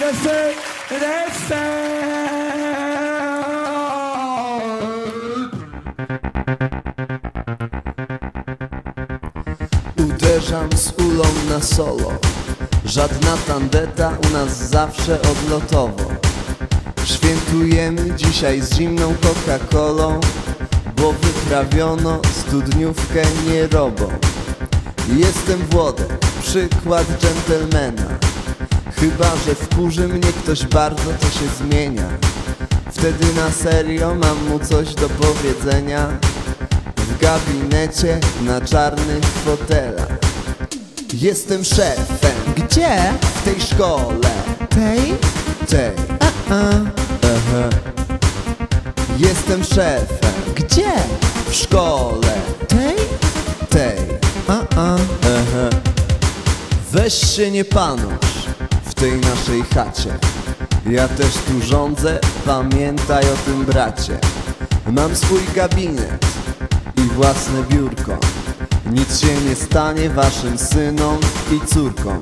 Desy. Uderzam z ulą na solo. Żadna tandeta u nas zawsze odlotowo. Świętujemy dzisiaj z zimną Coca-Colą Bo wyprawiono studniówkę nie robą Jestem Włodek, przykład dżentelmena Chyba, że wkurzy mnie ktoś bardzo, to się zmienia Wtedy na serio mam mu coś do powiedzenia W gabinecie na czarnych fotelach Jestem szefem Gdzie? w tej szkole Tej? Tej Aha. Jestem szefem Gdzie? w szkole Tej? tej A-a. Weź się nie panusz tej naszej chacie. Ja też tu rządzę, pamiętaj o tym bracie. Mam swój gabinet i własne biurko. Nic się nie stanie waszym synom i córkom.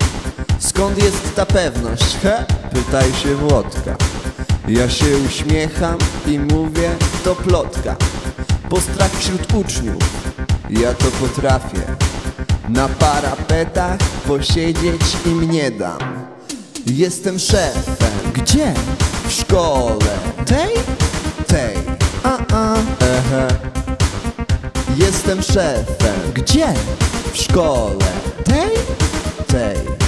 Skąd jest ta pewność, he? Pytaj się Włodka. Ja się uśmiecham i mówię, to plotka. Postrach wśród uczniów, ja to potrafię. Na parapetach posiedzieć im nie dam Jestem szefem Gdzie? w szkole Tej? tej A-a. Ehe. Jestem szefem Gdzie? w szkole Tej? tej.